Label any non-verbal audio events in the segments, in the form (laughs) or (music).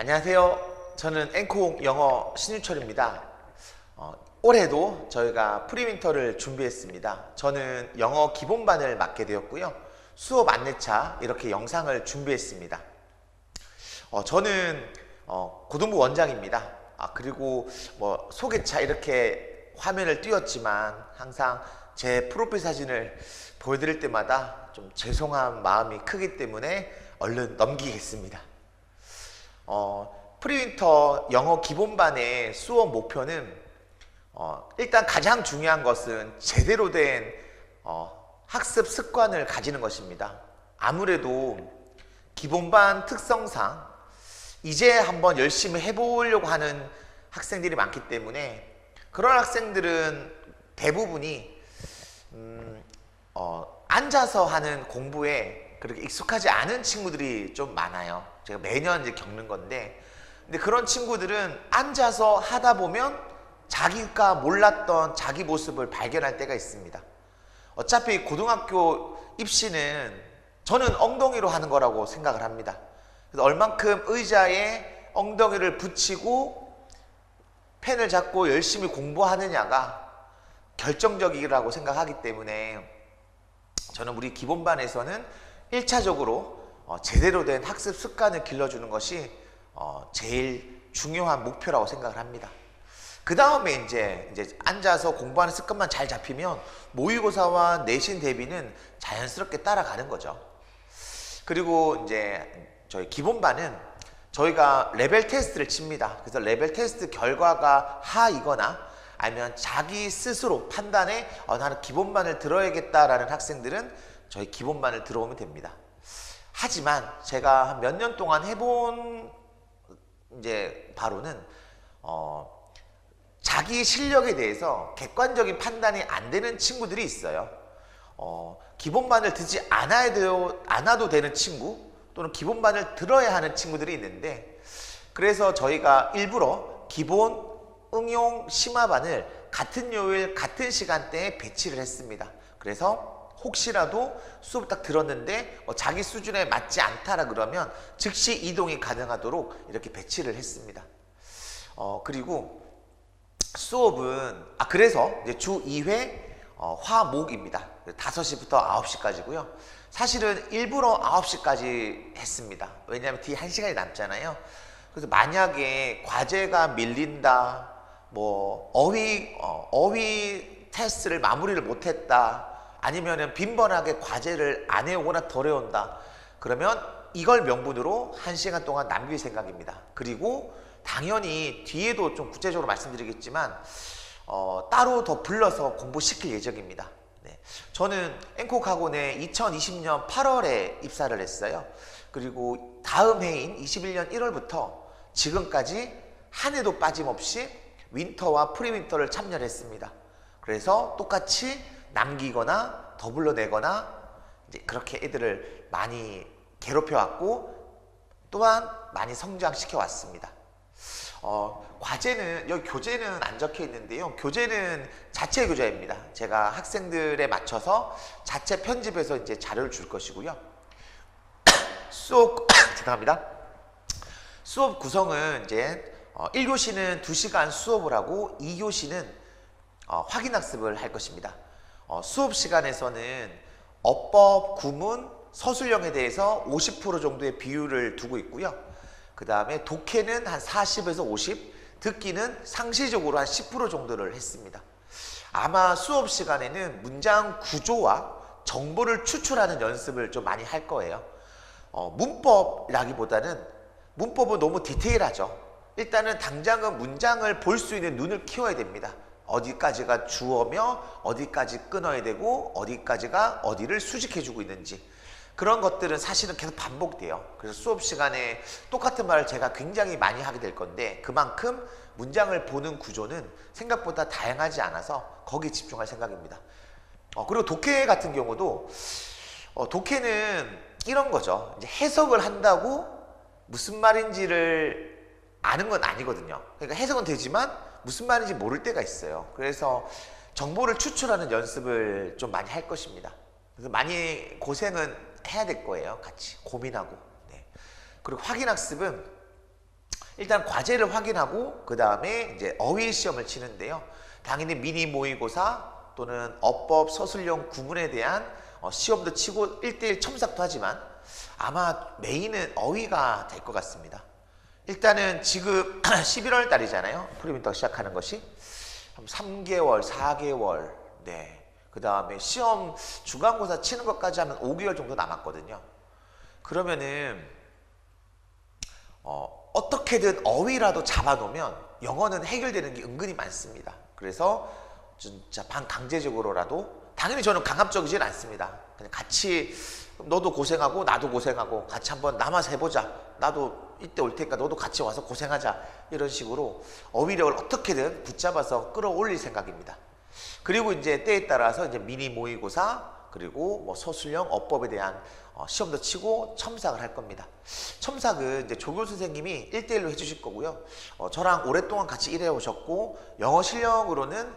안녕하세요. 저는 앵콩 영어 신유철입니다. 어, 올해도 저희가 프리윈터를 준비했습니다. 저는 영어 기본반을 맡게 되었고요. 수업 안내차 이렇게 영상을 준비했습니다. 어, 저는 어, 고등부 원장입니다. 아, 그리고 뭐 소개차 이렇게 화면을 띄웠지만 항상 제 프로필 사진을 보여드릴 때마다 좀 죄송한 마음이 크기 때문에 얼른 넘기겠습니다. 어, 프리윈터 영어 기본반의 수업 목표는 어, 일단 가장 중요한 것은 제대로 된 어, 학습 습관을 가지는 것입니다. 아무래도 기본반 특성상 이제 한번 열심히 해보려고 하는 학생들이 많기 때문에 그런 학생들은 대부분이 음, 어, 앉아서 하는 공부에 그렇게 익숙하지 않은 친구들이 좀 많아요. 제가 매년 이제 겪는 건데, 근데 그런 친구들은 앉아서 하다 보면 자기가 몰랐던 자기 모습을 발견할 때가 있습니다. 어차피 고등학교 입시는 저는 엉덩이로 하는 거라고 생각을 합니다. 그래서 얼만큼 의자에 엉덩이를 붙이고 펜을 잡고 열심히 공부하느냐가 결정적이라고 생각하기 때문에 저는 우리 기본반에서는 1차적으로 어, 제대로 된 학습 습관을 길러주는 것이 어, 제일 중요한 목표라고 생각을 합니다. 그 다음에 이제, 이제 앉아서 공부하는 습관만 잘 잡히면 모의고사와 내신 대비는 자연스럽게 따라가는 거죠. 그리고 이제 저희 기본반은 저희가 레벨 테스트를 칩니다. 그래서 레벨 테스트 결과가 하이거나 아니면 자기 스스로 판단에 어, 나는 기본반을 들어야겠다라는 학생들은 저희 기본반을 들어오면 됩니다. 하지만 제가 몇년 동안 해본 이제 바로는 어, 자기 실력에 대해서 객관적인 판단이 안 되는 친구들이 있어요. 어, 기본반을 듣지 않아야 돼요, 않아도 되는 친구 또는 기본반을 들어야 하는 친구들이 있는데 그래서 저희가 일부러 기본 응용 심화반을 같은 요일 같은 시간대에 배치를 했습니다. 그래서 혹시라도 수업 딱 들었는데 어, 자기 수준에 맞지 않다라 그러면 즉시 이동이 가능하도록 이렇게 배치를 했습니다. 어, 그리고 수업은 아 그래서 주 2회 어, 화목입니다. 5시부터 9시까지고요. 사실은 일부러 9시까지 했습니다. 왜냐하면 뒤에 1시간이 남잖아요. 그래서 만약에 과제가 밀린다, 뭐 어휘 어, 어휘 테스트를 마무리를 못했다, 아니면은 빈번하게 과제를 안 해오거나 덜 해온다. 그러면 이걸 명분으로 1시간 동안 남길 생각입니다. 그리고 당연히 뒤에도 좀 구체적으로 말씀드리겠지만 어, 따로 더 불러서 공부시킬 예정입니다. 네. 저는 앵콕 학원에 2020년 8월에 입사를 했어요. 그리고 다음 해인 21년 1월부터 지금까지 한 해도 빠짐없이 윈터와 프리윈터를 참여를 했습니다. 그래서 똑같이 남기거나 더 불러내거나 이제 그렇게 애들을 많이 괴롭혀 왔고 또한 많이 성장시켜 왔습니다. 어, 과제는 여기 교재는 안 적혀 있는데요. 교재는 자체 교재입니다. 제가 학생들에 맞춰서 자체 편집해서 이제 자료를 줄 것이고요. (coughs) 수업 (coughs) 죄송합니다. 수업 구성은 이제 어, 1교시는 2시간 수업을 하고 2교시는 어, 확인 학습을 할 것입니다. 어, 수업 시간에서는 어법, 구문, 서술형에 대해서 50% 정도의 비율을 두고 있고요. 그 다음에 독해는 한 40에서 50, 듣기는 상시적으로 한 10% 정도를 했습니다. 아마 수업 시간에는 문장 구조와 정보를 추출하는 연습을 좀 많이 할 거예요. 어, 문법이라기보다는 문법은 너무 디테일하죠. 일단은 당장은 문장을 볼 수 있는 눈을 키워야 됩니다. 어디까지가 주어며 어디까지 끊어야 되고 어디까지가 어디를 수직해주고 있는지 그런 것들은 사실은 계속 반복돼요. 그래서 수업 시간에 똑같은 말을 제가 굉장히 많이 하게 될 건데 그만큼 문장을 보는 구조는 생각보다 다양하지 않아서 거기에 집중할 생각입니다. 어, 그리고 독해 같은 경우도 어, 독해는 이런 거죠. 이제 해석을 한다고 무슨 말인지를 아는 건 아니거든요. 그러니까 해석은 되지만 무슨 말인지 모를 때가 있어요. 그래서 정보를 추출하는 연습을 좀 많이 할 것입니다. 그래서 많이 고생은 해야 될 거예요. 같이 고민하고. 네. 그리고 확인 학습은 일단 과제를 확인하고 그 다음에 이제 어휘 시험을 치는데요. 당연히 미니 모의고사 또는 어법 서술형 구문에 대한 어, 시험도 치고 1대1 첨삭도 하지만 아마 메인은 어휘가 될 것 같습니다. 일단은 지금 (clears throat) 11월 달이잖아요. 프리민터 시작하는 것이 한 3개월, 4개월, 네. 그 다음에 시험 중간고사 치는 것까지 하면 5개월 정도 남았거든요. 그러면은 어, 어떻게든 어휘라도 잡아놓으면 영어는 해결되는 게 은근히 많습니다. 그래서 진짜 반강제적으로라도 당연히 저는 강압적이진 않습니다. 그냥 같이 너도 고생하고 나도 고생하고 같이 한번 남아서 해보자. 나도 이때 올 테니까 너도 같이 와서 고생하자. 이런 식으로 어휘력을 어떻게든 붙잡아서 끌어올릴 생각입니다. 그리고 이제 때에 따라서 이제 미니 모의고사 그리고 뭐 서술형 어법에 대한 어, 시험도 치고 첨삭을 할 겁니다. 첨삭은 이제 조교 선생님이 1대1로 해주실 거고요. 어, 저랑 오랫동안 같이 일해 오셨고 영어 실력으로는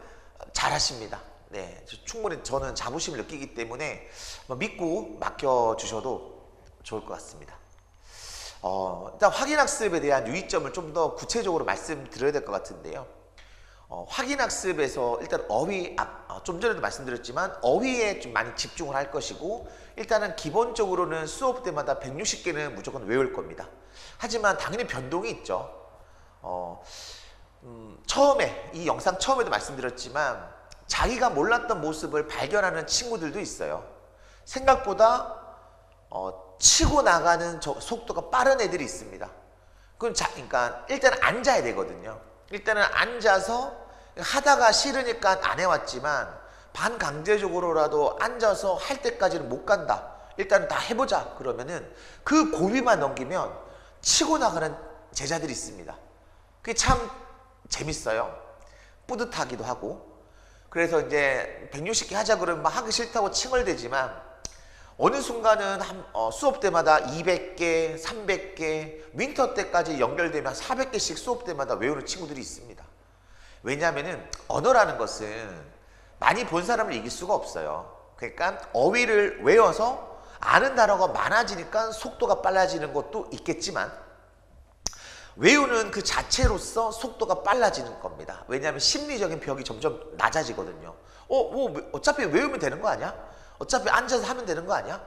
잘하십니다. 네, 충분히 저는 자부심을 느끼기 때문에 뭐 믿고 맡겨 주셔도 좋을 것 같습니다. 어, 일단 확인학습에 대한 유의점을 좀 더 구체적으로 말씀드려야 될 것 같은데요. 어, 확인학습에서 일단 어휘, 아, 어, 좀 전에도 말씀드렸지만 어휘에 좀 많이 집중을 할 것이고 일단은 기본적으로는 수업 때마다 160개는 무조건 외울 겁니다. 하지만 당연히 변동이 있죠. 어, 음, 처음에 이 영상 처음에도 말씀드렸지만 자기가 몰랐던 모습을 발견하는 친구들도 있어요. 생각보다 어, 치고 나가는 저 속도가 빠른 애들이 있습니다. 그건 자, 그러니까 일단 앉아야 되거든요. 일단은 앉아서 하다가 싫으니까 안 해왔지만 반강제적으로라도 앉아서 할 때까지는 못 간다. 일단 다 해보자. 그러면은 그 고비만 넘기면 치고 나가는 제자들이 있습니다. 그게 참 재밌어요. 뿌듯하기도 하고. 그래서 이제 160개 하자 그러면 막 하기 싫다고 칭얼대지만 어느 순간은 한, 어, 수업 때마다 200개, 300개, 윈터 때까지 연결되면 400개씩 수업 때마다 외우는 친구들이 있습니다. 왜냐하면 언어라는 것은 많이 본 사람을 이길 수가 없어요. 그러니까 어휘를 외워서 아는 단어가 많아지니까 속도가 빨라지는 것도 있겠지만 외우는 그 자체로서 속도가 빨라지는 겁니다. 왜냐하면 심리적인 벽이 점점 낮아지거든요. 어, 뭐 어차피 외우면 되는 거 아니야? 어차피 앉아서 하면 되는 거 아니야?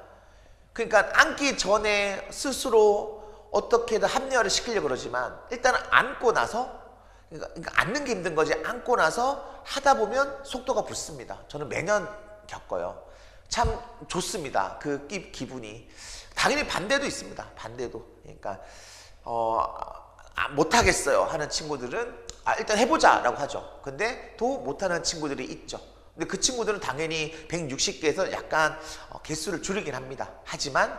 그러니까 앉기 전에 스스로 어떻게든 합리화를 시키려고 그러지만 일단 앉고 나서 그러니까, 그러니까 앉는 게 힘든 거지 앉고 나서 하다 보면 속도가 붙습니다. 저는 매년 겪어요. 참 좋습니다. 그 기, 기분이. 당연히 반대도 있습니다. 반대도. 그러니까 어, 아, 못하겠어요 하는 친구들은 아, 일단 해보자 라고 하죠. 근데 또 못하는 친구들이 있죠. 근데 그 친구들은 당연히 160개에서 약간 어, 개수를 줄이긴 합니다. 하지만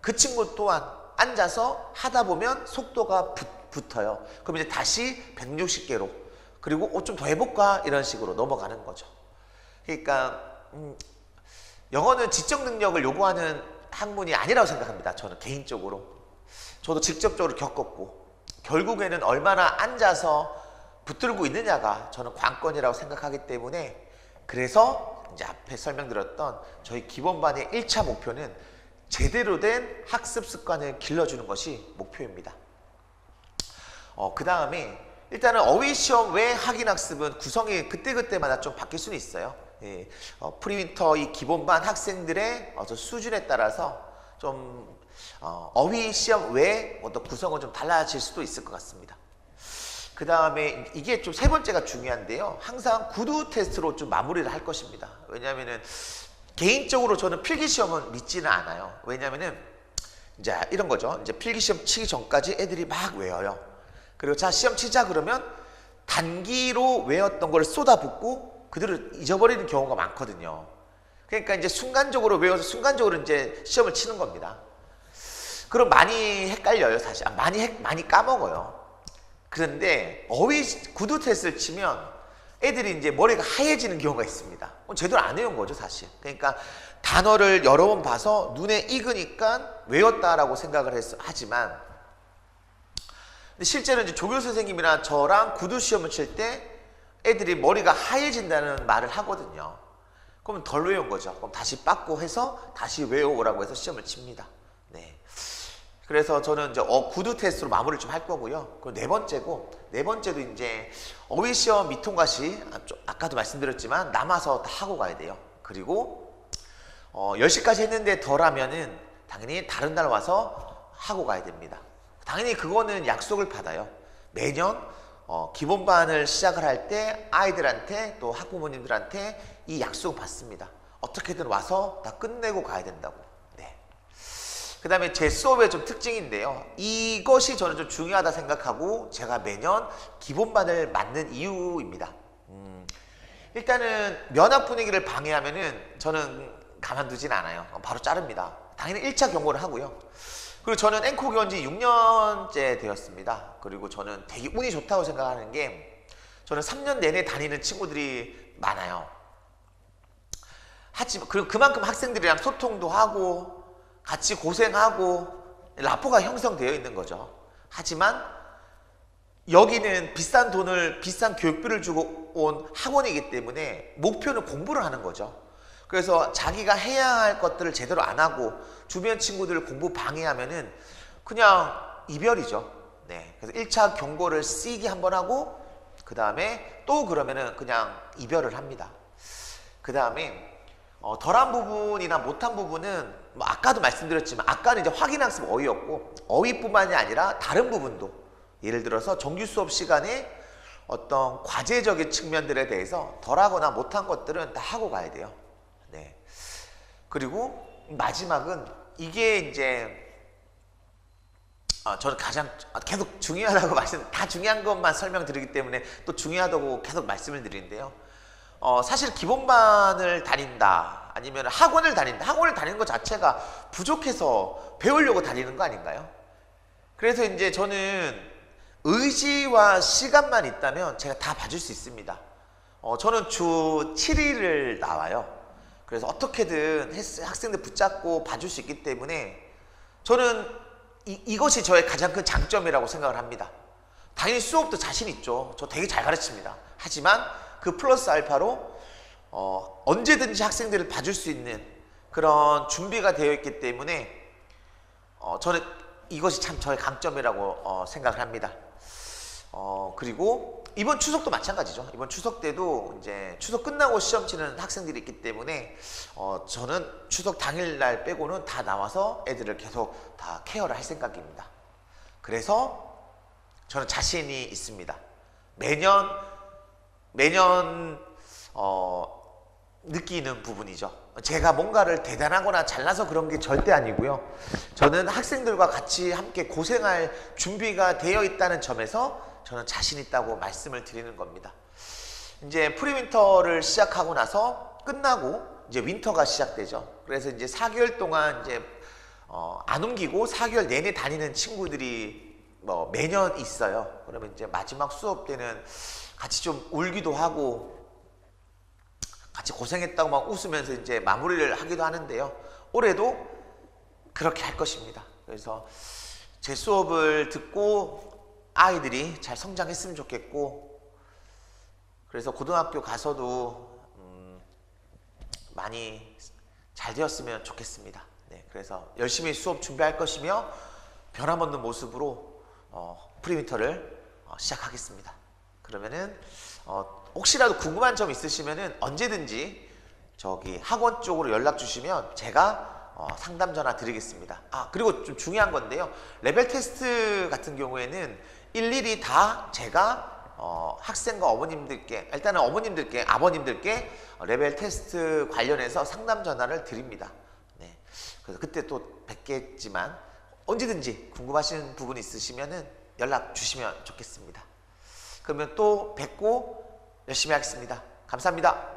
그 친구 또한 앉아서 하다 보면 속도가 붙, 붙어요. 그럼 이제 다시 160개로 그리고 어, 좀 더 해볼까 이런 식으로 넘어가는 거죠. 그러니까 음, 영어는 지적 능력을 요구하는 학문이 아니라고 생각합니다. 저는 개인적으로 저도 직접적으로 겪었고 결국에는 얼마나 앉아서 붙들고 있느냐가 저는 관건이라고 생각하기 때문에 그래서 이제 앞에 설명드렸던 저희 기본반의 1차 목표는 제대로 된 학습 습관을 길러주는 것이 목표입니다. 어, 그 다음에 일단은 어휘 시험 외 확인 학습은 구성이 그때그때마다 좀 바뀔 수는 있어요. 예, 어, 프리윈터 이 기본반 학생들의 어떤 수준에 따라서 좀 어, 어휘 시험 외에 어떤 구성은 좀 달라질 수도 있을 것 같습니다. 그 다음에 이게 좀 세 번째가 중요한데요. 항상 구두 테스트로 좀 마무리를 할 것입니다. 왜냐하면은 개인적으로 저는 필기 시험은 믿지는 않아요. 왜냐하면은 이제 이런 거죠. 이제 필기 시험 치기 전까지 애들이 막 외워요. 그리고 자 시험 치자 그러면 단기로 외웠던 걸 쏟아붓고 그들을 잊어버리는 경우가 많거든요. 그러니까 이제 순간적으로 외워서 순간적으로 이제 시험을 치는 겁니다. 그럼 많이 헷갈려요, 사실. 아, 많이 헷, 많이 까먹어요. 그런데 어휘 구두 테스트를 치면 애들이 이제 머리가 하얘지는 경우가 있습니다. 제대로 안 외운 거죠, 사실. 그러니까 단어를 여러 번 봐서 눈에 익으니까 외웠다라고 생각을 했, 하지만 실제로 이제 조교 선생님이나 저랑 구두 시험을 칠 때 애들이 머리가 하얘진다는 말을 하거든요. 그러면 덜 외운 거죠. 그럼 다시 빡고 해서 다시 외워오라고 해서 시험을 칩니다. 네. 그래서 저는 이제 어, 구두 테스트로 마무리를 좀 할 거고요. 그리고 네 번째고 네 번째도 이제 어휘 시험 미통과시 아, 좀 아까도 말씀드렸지만 남아서 다 하고 가야 돼요. 그리고 어, 10시까지 했는데 덜 하면은 당연히 다른 날 와서 하고 가야 됩니다. 당연히 그거는 약속을 받아요. 매년 어, 기본반을 시작을 할 때 아이들한테 또 학부모님들한테 이 약속을 받습니다. 어떻게든 와서 다 끝내고 가야 된다고. 네. 그 다음에 제 수업의 좀 특징인데요. 이것이 저는 좀 중요하다 생각하고 제가 매년 기본반을 맞는 이유입니다. 음, 일단은 면학 분위기를 방해하면은 저는 가만두진 않아요. 바로 자릅니다. 당연히 1차 경고를 하고요. 그리고 저는 앵코 기원 지 6년째 되었습니다. 그리고 저는 되게 운이 좋다고 생각하는 게 저는 3년 내내 다니는 친구들이 많아요. 하지만 그리고 그만큼 학생들이랑 소통도 하고 같이 고생하고 라포가 형성되어 있는 거죠. 하지만 여기는 비싼 돈을 비싼 교육비를 주고 온 학원이기 때문에 목표는 공부를 하는 거죠. 그래서 자기가 해야 할 것들을 제대로 안 하고 주변 친구들 공부 방해하면은 그냥 이별이죠. 네. 그래서 1차 경고를 쓰기 한 번 하고 그 다음에 또 그러면은 그냥 이별을 합니다. 그 다음에 어, 덜한 부분이나 못한 부분은 뭐 아까도 말씀드렸지만 아까는 이제 확인 학습 어휘였고 어휘뿐만이 아니라 다른 부분도 예를 들어서 정규 수업 시간에 어떤 과제적인 측면들에 대해서 덜하거나 못한 것들은 다 하고 가야 돼요. 네. 그리고 마지막은 이게 이제 어, 저는 가장 계속 중요하다고 (laughs) 말씀 다 중요한 것만 설명드리기 때문에 또 중요하다고 계속 말씀을 드리는데요. 어, 사실 기본반을 다닌다 아니면 학원을 다닌다 학원을 다니는 것 자체가 부족해서 배우려고 다니는 거 아닌가요? 그래서 이제 저는 의지와 시간만 있다면 제가 다 봐줄 수 있습니다. 어, 저는 주 7일을 나와요. 그래서 어떻게든 학생들 붙잡고 봐줄 수 있기 때문에 저는 이, 이것이 저의 가장 큰 장점이라고 생각을 합니다. 당연히 수업도 자신 있죠. 저 되게 잘 가르칩니다. 하지만 그 플러스 알파로 어, 언제든지 학생들을 봐줄 수 있는 그런 준비가 되어 있기 때문에 어, 저는 이것이 참 저의 강점이라고 어, 생각을 합니다. 어, 그리고 이번 추석도 마찬가지죠. 이번 추석 때도 이제 추석 끝나고 시험 치는 학생들이 있기 때문에 어, 저는 추석 당일날 빼고는 다 나와서 애들을 계속 다 케어를 할 생각입니다. 그래서 저는 자신이 있습니다. 매년 매년 어, 느끼는 부분이죠. 제가 뭔가를 대단하거나 잘나서 그런 게 절대 아니고요. 저는 학생들과 같이 함께 고생할 준비가 되어 있다는 점에서 저는 자신 있다고 말씀을 드리는 겁니다. 이제 프리윈터를 시작하고 나서 끝나고 이제 윈터가 시작되죠. 그래서 이제 4개월 동안 이제 어, 안 옮기고 4개월 내내 다니는 친구들이 뭐 매년 있어요. 그러면 이제 마지막 수업 때는 같이 좀 울기도 하고 같이 고생했다고 막 웃으면서 이제 마무리를 하기도 하는데요. 올해도 그렇게 할 것입니다. 그래서 제 수업을 듣고 아이들이 잘 성장했으면 좋겠고 그래서 고등학교 가서도 음 많이 잘 되었으면 좋겠습니다. 네, 그래서 열심히 수업 준비할 것이며 변함없는 모습으로 어, 프리미터를 어, 시작하겠습니다. 그러면은 어, 혹시라도 궁금한 점 있으시면은 언제든지 저기 학원 쪽으로 연락 주시면 제가 어, 상담 전화 드리겠습니다. 아 그리고 좀 중요한 건데요. 레벨 테스트 같은 경우에는 일일이 다 제가 어, 학생과 어머님들께 일단은 어머님들께 아버님들께 레벨 테스트 관련해서 상담 전화를 드립니다. 네. 그래서 그때 또 뵙겠지만 언제든지 궁금하신 부분 있으시면은 연락 주시면 좋겠습니다. 그러면 또 뵙고 열심히 하겠습니다. 감사합니다.